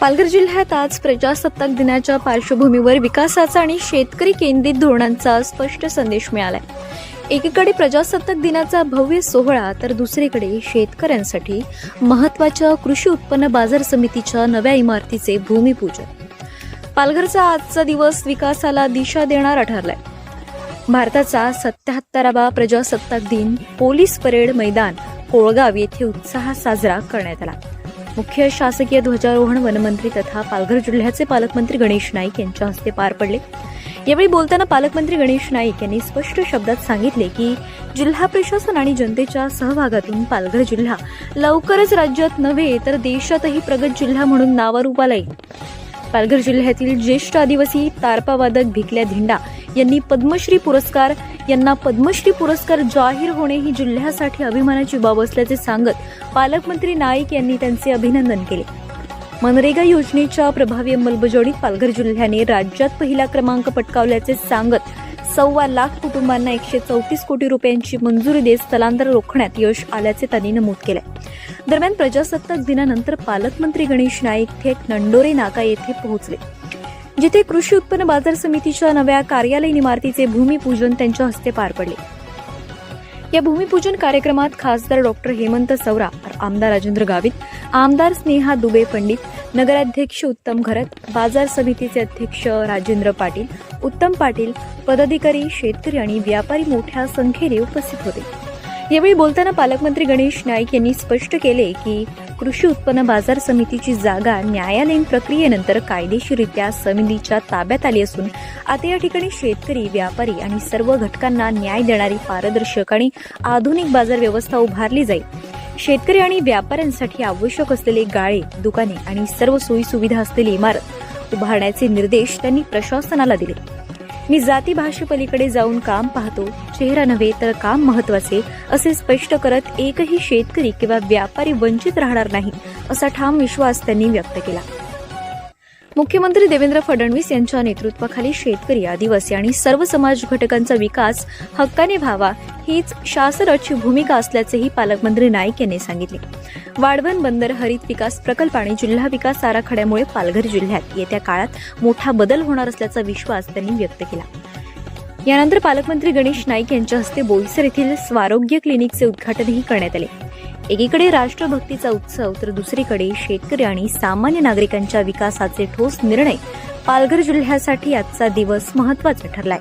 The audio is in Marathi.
पालघर जिल्ह्यात आज प्रजासत्ताक दिनाच्या पार्श्वभूमीवर विकासाचा आणि शेतकरी केंद्रित धोरणांचा स्पष्ट संदेश मिळालाय. एकीकडे प्रजासत्ताक दिनाचा भव्य सोहळा तर दुसरीकडे शेतकऱ्यांसाठी महत्त्वाच्या कृषी उत्पन्न बाजार समितीच्या नव्या इमारतीचे भूमिपूजन. पालघरचा आजचा दिवस विकासाला दिशा देणारा ठरलाय भारताचा सत्याहत्तरावा प्रजासत्ताक दिन पोलीस परेड मैदान कोळगाव येथे उत्साहात साजरा करण्यात आला. मुख्य शासकीय ध्वजारोहण वनमंत्री तथा पालघर जिल्ह्याचे पालकमंत्री गणेश नाईक यांच्या हस्ते पार पडले. यावेळी बोलताना पालकमंत्री गणेश नाईक यांनी स्पष्ट शब्दात सांगितले की जिल्हा प्रशासन आणि जनतेच्या सहभागातून पालघर जिल्हा लवकरच राज्यात नव्हे तर देशातही प्रगत जिल्हा म्हणून नावारूपाला येईल. पालघर जिल्ह्यातील ज्येष्ठ आदिवासी तारपावादक भिकल्या धिंडा यांनी पद्मश्री पुरस्कार यांना पद्मश्री पुरस्कार जाहीर होणे ही जिल्ह्यासाठी अभिमानाची बाब असल्याचे सांगत पालकमंत्री नाईक यांनी त्यांचे अभिनंदन केले. मनरेगा योजनेच्या प्रभावी अंमलबजावणीत पालघर जिल्ह्याने राज्यात पहिला क्रमांक पटकावल्याचे सांगत सव्वा लाख कुटुंबांना एकशे चौतीस कोटी रुपयांची मंजुरी देत स्थलांतर रोखण्यात यश आल्याचे त्यांनी नमूद केले दरम्यान प्रजासत्ताक दिनानंतर पालकमंत्री गणेश नाईक थेट नंडोरे नाका येथे पोहोचले. जिथे कृषी उत्पन्न बाजार समितीच्या नव्या कार्यालयीन इमारतीचे भूमिपूजन त्यांच्या हस्ते पार पडले. या भूमिपूजन कार्यक्रमात खासदार डॉक्टर हेमंत सवरा आमदार राजेंद्र गावित आमदार स्नेहा दुबे पंडित नगराध्यक्ष उत्तम घरत बाजार समितीचे अध्यक्ष राजेंद्र पाटील उत्तम पाटील पदाधिकारी शेतकरी आणि व्यापारी मोठ्या संख्येने उपस्थित होते. यावेळी बोलताना पालकमंत्री गणेश नाईक यांनी स्पष्ट केले की कृषी उत्पन्न बाजार समितीची जागा न्यायालयीन प्रक्रियेनंतर कायदेशीररित्या समितीच्या ताब्यात आली असून आता या ठिकाणी शेतकरी व्यापारी आणि सर्व घटकांना न्याय देणारी पारदर्शक आणि आधुनिक बाजार व्यवस्था उभारली जाईल. शेतकरी आणि व्यापाऱ्यांसाठी आवश्यक असलेले गाळे दुकाने आणि सर्व सोयी सुविधा असलेली इमारत उभारण्याचे निर्देश त्यांनी प्रशासनाला दिले. मी जाती भाषेपलीकडे जाऊन काम पाहतो. चेहरा नव्हे तर काम महत्त्वाचे असे स्पष्ट करत एकही शेतकरी किंवा व्यापारी वंचित राहणार नाही असा ठाम विश्वास त्यांनी व्यक्त केला. मुख्यमंत्री देवेंद्र फडणवीस यांच्या नेतृत्वाखाली शेतकरी आदिवासी आणि सर्व समाज घटकांचा विकास हक्काने व्हावा हीच शासनाची भूमिका असल्याचेही पालकमंत्री नाईक यांनी सांगितले. वाढवण बंदर हरित विकास प्रकल्प आणि जिल्हा विकास आराखड्यामुळे पालघर जिल्ह्यात येत्या काळात मोठा बदल होणार असल्याचा विश्वास त्यांनी व्यक्त केला. यानंतर पालकमंत्री गणेश नाईक यांच्या हस्ते बोईसर येथील स्वारोग्य क्लिनिकचे उद्घाटनही करण्यात आले. एकीकडे राष्ट्रभक्तीचा उत्सव तर दुसरीकडे शेतकरी आणि सामान्य नागरिकांच्या विकासाचे ठोस निर्णय पालघर जिल्ह्यासाठी आजचा दिवस महत्त्वाचा ठरलाय.